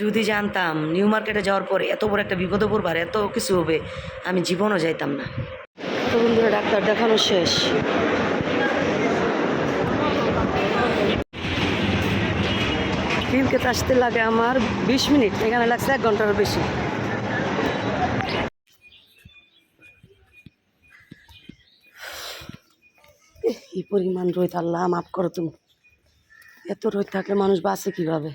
যদি জানতাম নিউ মার্কেটে যাওয়ার পর এত বড় একটা বিপদে পড়বার এত কিছু হবে, আমি জীবনও যাইতাম না। তো বন্ধুরা, ডাক্তার দেখানো শেষ। ক্লিনিকে আসতে লাগে আমার বিশ মিনিট, এখানে লাগছে এক ঘণ্টার বেশি। কি পরিমাণ রোদ, আল্লাহ, মাফ করো তুমি। এত রোদ থাকলে মানুষ বাঁচে কীভাবে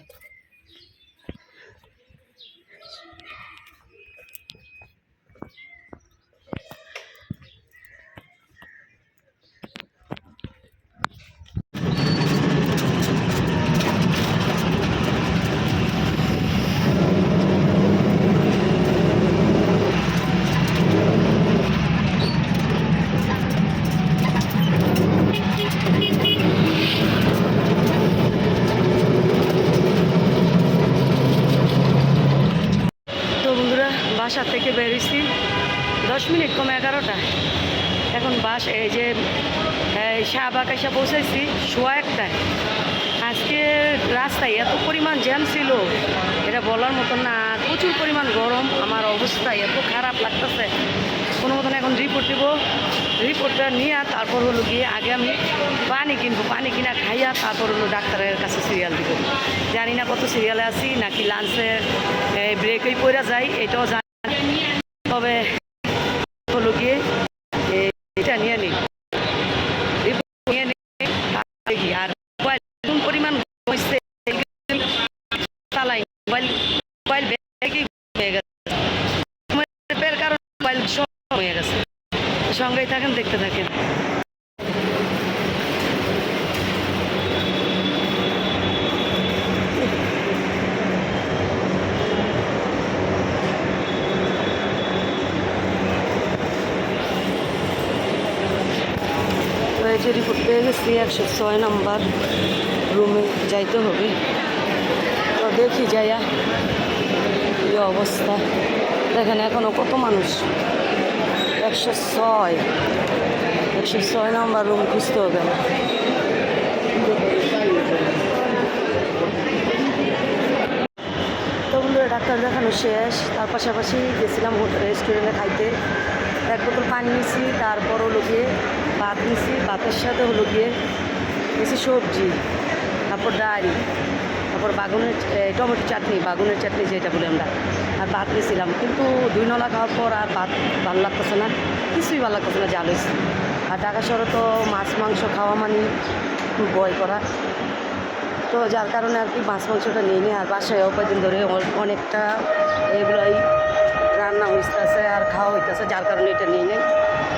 তো বন্ধুরা বাসা থেকে বেরিয়েছি। দশ মিনিট কমে এগারোটা। এখন বাস, এই যে শাহবাগ এসে পৌঁছাইছি শোয়া একটায়। আজকে রাস্তায় এত পরিমাণ জ্যাম ছিল, এটা বলার মতো না। প্রচুর পরিমাণ গরম, আমার অবস্থা এত খারাপ লাগতেছে। কোনো মতন এখন রিপোর্ট দিব। রিপোর্টটা নিয়ে তারপর হলো গিয়ে আগে আমি পানি কিনবো, পানি কিনা খাইয়া তারপর হলো ডাক্তারের কাছে সিরিয়াল দিব। জানি না কত সিরিয়ালে আছি, নাকি লাঞ্চে ব্রেকই পড়া যায় এটাও। তবে হলো গিয়ে এটা নিয়ে নিই আর মোবাইল কোন পরিমাণ হয়েছে চালাই। মোবাইল মোবাইল ব্যাগই হয়ে গেছে। মোবাইল সব হয়ে গেছে। সঙ্গেই থাকেন, দেখতে থাকেন তো এই যে রিপোর্ট পেয়ে গেছি একশো ছয় নাম্বার রুমে যাইতে হবে। তো দেখি যাইয়া কি অবস্থা। দেখেন এখনও কত মানুষ? একশো ছয়। একশো ছয় নাম্বার রুম খুঁজতে হবে তো বন্ধুরা, ডাক্তার দেখানো শেষ। তার পাশাপাশি গেছিলাম রেস্টুরেন্টে খাইতে। এক বোতল পানি নিছি, তারপর হলো গিয়ে ভাত নিছি, ভাতের সাথে হলো গিয়ে নিছি সবজি, তারপর ডাল তারপর বাগুনের টমেটো চাটনি, বাগুনের চাটনি যেটা বলি আমরা, আর ভাত নিয়েছিলাম কিন্তু দুই নলা খাওয়ার পর আর ভাত ভালো লাগতেছে না, কিছুই ভালো লাগতেছে না, জাল হয়েছে। আর ঢাকা শহরে তো মাছ, মাংস খাওয়া মানে খুব ভয় করা। তো যার কারণে আর কি মাছ, মাংসটা নিয়ে নিই আর বাসায় কয়েকদিন ধরে অনেকটা এগুলোই রান্না হইতেছে আর খাওয়া হইতেছে, যার কারণে এটা নিয়ে নেই।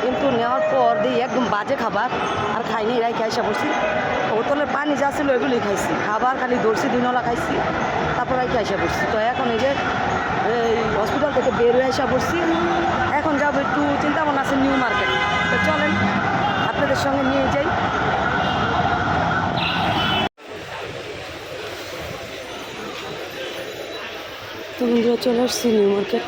কিন্তু নেওয়ার পর দিই একদম বাজে খাবার, আর খাইনি এরাই খাইসা বসছি বোতলের পানি যা ছিল এগুলোই খাইছি। খাবার খালি ধরছি, দুই নলা খাইছি, তারপর আর খাইসা পড়ছি। তো এখন এই যে, এই হসপিটাল থেকে বের হয়ে আসা পড়ছি। এখন যাব একটু চিন্তা ভাবনা আছে নিউ মার্কেট। তো চলেন, আপনাদের সঙ্গে নিয়ে যাই। তো বন্ধুরা, চলে আসছি নিউ মার্কেট।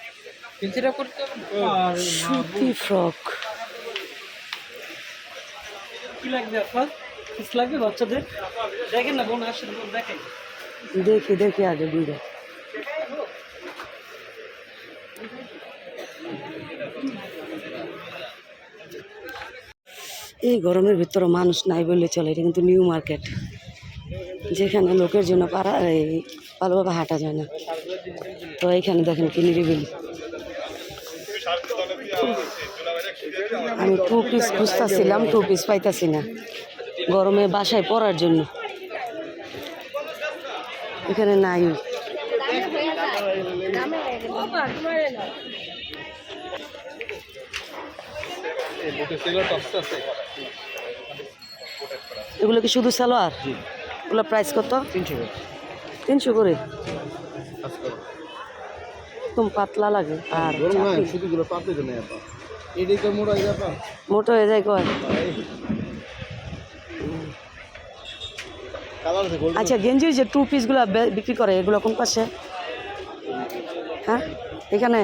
সুতি ফ্রক। কি লাগবে আপনার? কিছু লাগবে বাচ্চাদের? দেখেন না বোন আসেন দেখেন। দেখি দেখি আগে দুইটা এই গরমের ভিতরে মানুষ নাই বললে চলে এটা কিন্তু নিউ মার্কেট। যেখানে লোকের জন্য পারা এই ভালোভাবে হাঁটা যায় না। তো এইখানে দেখেন কি নিরিবিলি। আমি টু পিস খুঁজতেছিলাম টু পিস পাইতাছি না। গরমে বাসায় পরার জন্য। এখানে নাই। এগুলো কি শুধু সালোয়ার? এগুলো প্রাইস কত? তিনশো তিনশো করে? একদম পাতলা লাগে আর মোটো হয়ে যায় কয়? আচ্ছা গেঞ্জির যে টু পিসগুলো বিক্রি করে এগুলো কোন পাশে? হ্যাঁ এখানে?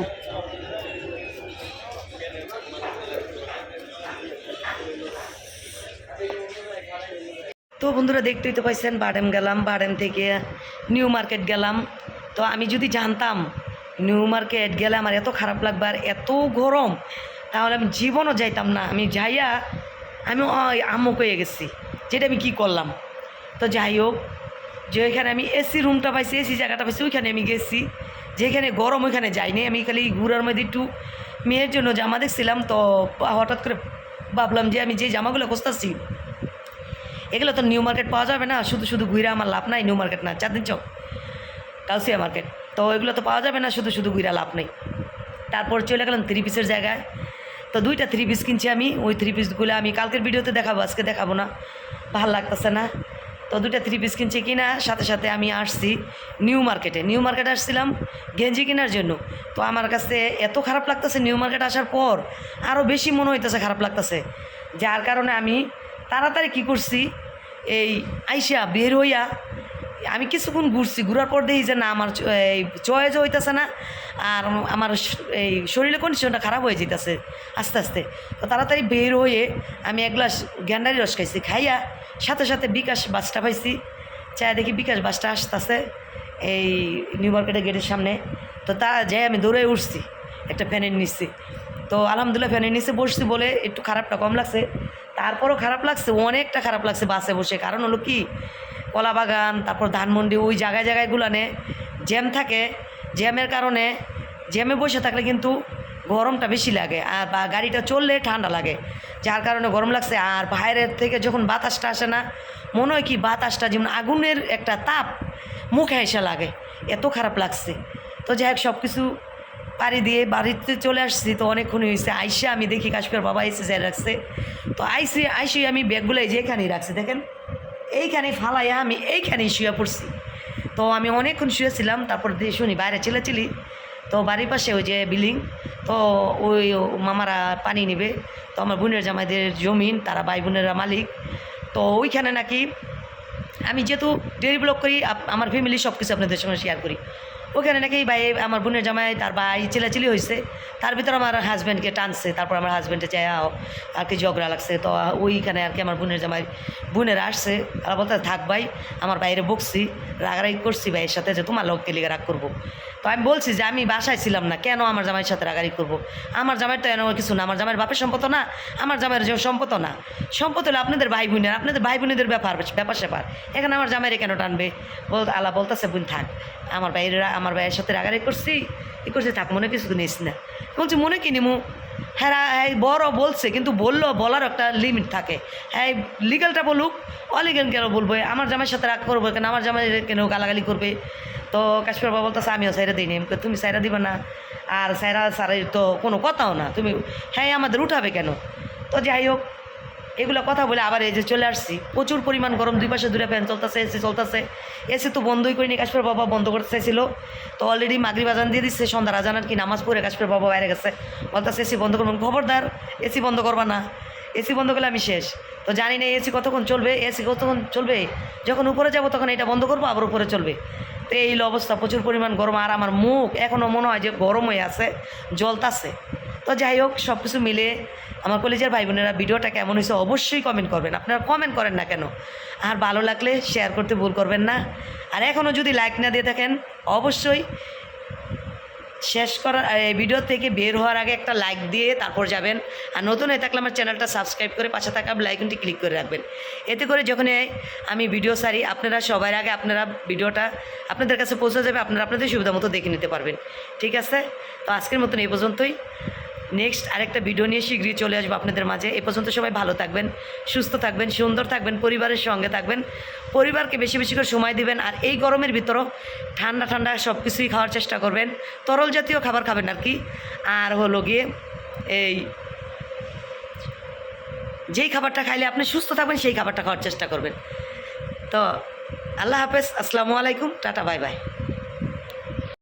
তো বন্ধুরা দেখতেই তো পাইছেন বাডেম গেলাম বাডেম থেকে নিউ মার্কেট গেলাম। তো আমি যদি জানতাম নিউ মার্কেট গেলে আমার এত খারাপ লাগবে আর এত গরম, তাহলে আমি জীবনও যাইতাম না। আমি যাইয়া আমি ওই আম্মুক হয়ে গেছি, যেটা আমি কি করলাম? তো যাই হোক, যে ওইখানে আমি এসি রুমটা পাইছি এসি জায়গাটা পাইছি, ওইখানে আমি গেছি। যেখানে গরম, ওইখানে যাইনি। আমি খালি ঘুরার মধ্যে একটু মেয়ের জন্য জামা দেখছিলাম, তো হঠাৎ করে ভাবলাম যে আমি যে জামাগুলো খুঁজতেছি, এগুলো তো নিউ মার্কেট পাওয়া যাবে না। শুধু শুধু ঘুরে আমার লাভ নাই, নিউ মার্কেট না। চাঁদিন চক কাউসিয়া মার্কেট। তো ওইগুলো তো পাওয়া যাবে না, শুধু শুধু ঘুরে লাভ নেই। তারপর চলে গেলাম থ্রি পিসের জায়গায়। তো দুইটা থ্রি পিস কিনছি আমি, ওই থ্রি পিসগুলো আমি কালকের ভিডিওতে দেখাবো, আজকে দেখাবো না। ভালো লাগতেছে না। তো দুইটা থ্রি পিস কিনছি কিনা, সাথে সাথে আমি আসছি নিউ মার্কেটে নিউ মার্কেটে আসছিলাম গেঞ্জি কেনার জন্য। তো আমার কাছে এত খারাপ লাগতেছে নিউ মার্কেট আসার পর আরও বেশি মনে হইতেছে খারাপ লাগতেছে। যার কারণে আমি তাড়াতাড়ি কী করছি, এই আইসা বের হইয়া আমি কিছুক্ষণ ঘুরছি, ঘুরার পর দেখি যে না, আমার এই চয়েজ হইতেছে না, আর আমার এই শরীরের কন্ডিশনটা খারাপ হয়ে যেতেছে আস্তে আস্তে। তো তাড়াতাড়ি বের হয়ে আমি এক গ্লাস গ্যান্ডারি রস খাইছি, খাইয়া সাথে সাথে বিকাশ বাসটা পাইছি। চায় দেখি বিকাশ বাসটা আসতেছে এই নিউ মার্কেটের গেটের সামনে। তো তা যাই আমি দৌড়ে উঠছি, একটা ফ্যানের নিচ্ছি তো আলহামদুলিল্লাহ ফ্যানের নিচে বসছি বলে একটু খারাপটা কম লাগছে। তারপরও খারাপ লাগছে, অনেকটা খারাপ লাগছে বাসে বসে। কারণ হলো কি কলা বাগান তারপর ধানমন্ডি, ওই জায়গায় জায়গায়গুলানে জ্যাম থাকে। জ্যামের কারণে জ্যামে বসে থাকলে কিন্তু গরমটা বেশি লাগে আর বা গাড়িটা চললে ঠান্ডা লাগে। যার কারণে গরম লাগছে আর বাইরের থেকে যখন বাতাসটা আসে না, মনে হয় কি বাতাসটা যেমন আগুনের একটা তাপ মুখে এসে লাগে, এত খারাপ লাগছে। তো যাই হোক সব কিছু পাড়ি দিয়ে বাড়িতে চলে আসছি, তো অনেকক্ষণ হয়েছে আইসে আমি দেখি কাশ্মীর বাবা এসে যাই রাখছে। তো আইসি আইসি আমি ব্যাগগুলো এই যে এখানেই রাখছি, দেখেন। এইখানে ফালাইয়া আমি এইখানেই শুয়ে পড়ছি। তো আমি অনেকক্ষণ শুয়েছিলাম, তারপর দিয়ে শুনি, বাইরে চিলাচিলি। তো বাড়ির পাশে ওই যে বিল্ডিং, তো ওই মামারা পানি নেবে। তো আমার বোনের জামাইদের জমিন, তারা ভাই বোনেরা মালিক। তো ওইখানে নাকি আমি যেহেতু ডেলি ব্লগ করি আমার ফ্যামিলি সব কিছু আপনাদের সঙ্গে শেয়ার করি। ওখানে নাকি ভাই, আমার বোনের জামাই, তার ভাই চিলাচিলি হয়েছে তার ভিতর আমার হাজব্যান্ডকে টানছে, তারপর আমার হাজব্যান্ডে যায় আর কি ঝগড়া লাগছে। তো ওইখানে আর কি আমার বোনের জামাই, বোনেরা আসছে। তারা বলতে থাক ভাই, আমার বাইরে বকছি, রাগারাগি করছি ভাইয়ের সাথে যে তোমার লোককে লিগে রাগ করব। তো আমি বলছি যে, আমি বাসায় ছিলাম না, কেন আমার জামাইয়ের সাথে রাগারি করব? আমার জামাইয়ের তো এমন কিছু না, আমার জামাইয়ের বাপের সম্পদ না, আমার জামাইয়ের যে সম্পদ না। সম্পদ হলো আপনাদের ভাই বোনের আপনাদের ভাই বোনেদের ব্যাপার ব্যাপার স্যাপার এখানে আমার জামাইরে কেন টানবে? বল, আল্লাহ বলতেছে, বোন, থাক, আমার ভাইয়েরা, আমার ভাইয়ের সাথে রাগারি করছি। ই করছি থাক মনে কিছু নিস না। বলছি মনে কি নিমু? হ্যাঁ হ্যাঁ বড় বলছে কিন্তু বলল বলার একটা লিমিট থাকে। হ্যাঁ লিগালটা বলুক। অলিগাল কেন বলব? আমার জামাইয়ের সাথে রাগ করব কেন? আমার জামাই কেন গালাগালি করবে? তো কাশ্মীর বাবা বলতেছে আমিও সাইরা আমি কই, তুমি সাইরা দিবা না। আর সাইরা সারাই তো কোনো কথাও না। তুমি হ্যাঁ আমাদের উঠাবে কেন? তো যাই হোক এগুলো কথা বলে আবার এই যে চলে আসছি। প্রচুর পরিমাণ গরম, দুই পাশে দুটা ফ্যান চলতেছে, এসি চলতেছে। এসি তো বন্ধই করিনি কাশ্মীর বাবা বন্ধ করতে চাইছিল। তো অলরেডি মাগরি বাজান দিয়ে দিচ্ছে সন্ধ্যা রাজানার কি, নামাজ পড়ে কাশ্মীর বাবা বাইরে গেছে। বলতেছে, এসি বন্ধ করবেন খবরদার, এসি বন্ধ করবা না। এসি বন্ধ করলে আমি শেষ। তো জানি না, এসি কতক্ষণ চলবে, এসি কতক্ষণ চলবে। যখন উপরে যাব, তখন এটা বন্ধ করব, আবার উপরে চলবে। তো এই অবস্থা, প্রচুর পরিমাণ গরম। আর আমার মুখ এখনও মনে হয় যে গরম হয়ে আছে, জ্বলতাছে। তো যাই হোক সব কিছু মিলে আমার কলেজের ভাই বোনেরা ভিডিওটা কেমন হয়েছে অবশ্যই কমেন্ট করবেন। আপনারা কমেন্ট করেন না কেন? আর ভালো লাগলে শেয়ার করতে ভুল করবেন না। আর এখনও যদি লাইক না দিয়ে থাকেন, অবশ্যই শেষ করার এই ভিডিও থেকে বের হওয়ার আগে একটা লাইক দিয়ে তারপর যাবেন। আর নতুন হয়ে থাকলে আমার চ্যানেলটা সাবস্ক্রাইব করে পাশে থাকা লাইকনটি ক্লিক করে রাখবেন। এতে করে যখন আমি ভিডিও সারি আপনারা সবার আগে আপনারা ভিডিওটা আপনাদের কাছে পৌঁছে যাবে, আপনারা আপনাদের সুবিধা মতো দেখে নিতে পারবেন। ঠিক আছে? তো আজকের মতন এই পর্যন্তই। নেক্সট আরেকটা ভিডিও নিয়ে শীঘ্রই চলে আসব আপনাদের মাঝে। এ পর্যন্ত সবাই ভালো থাকবেন, সুস্থ থাকবেন, সুন্দর থাকবেন, পরিবারের সঙ্গে থাকবেন। পরিবারকে বেশি বেশি করে সময় দিবেন আর এই গরমের ভিতরও ঠান্ডা ঠান্ডা সব কিছুই খাওয়ার চেষ্টা করবেন। তরল জাতীয় খাবার খাবেন আর কি। আর হলো গিয়ে এই যেই খাবারটা খাইলে আপনি সুস্থ থাকবেন, সেই খাবারটা খাওয়ার চেষ্টা করবেন। তো আল্লাহ হাফেজ, আসসালামু আলাইকুম, টাটা, বাই বাই।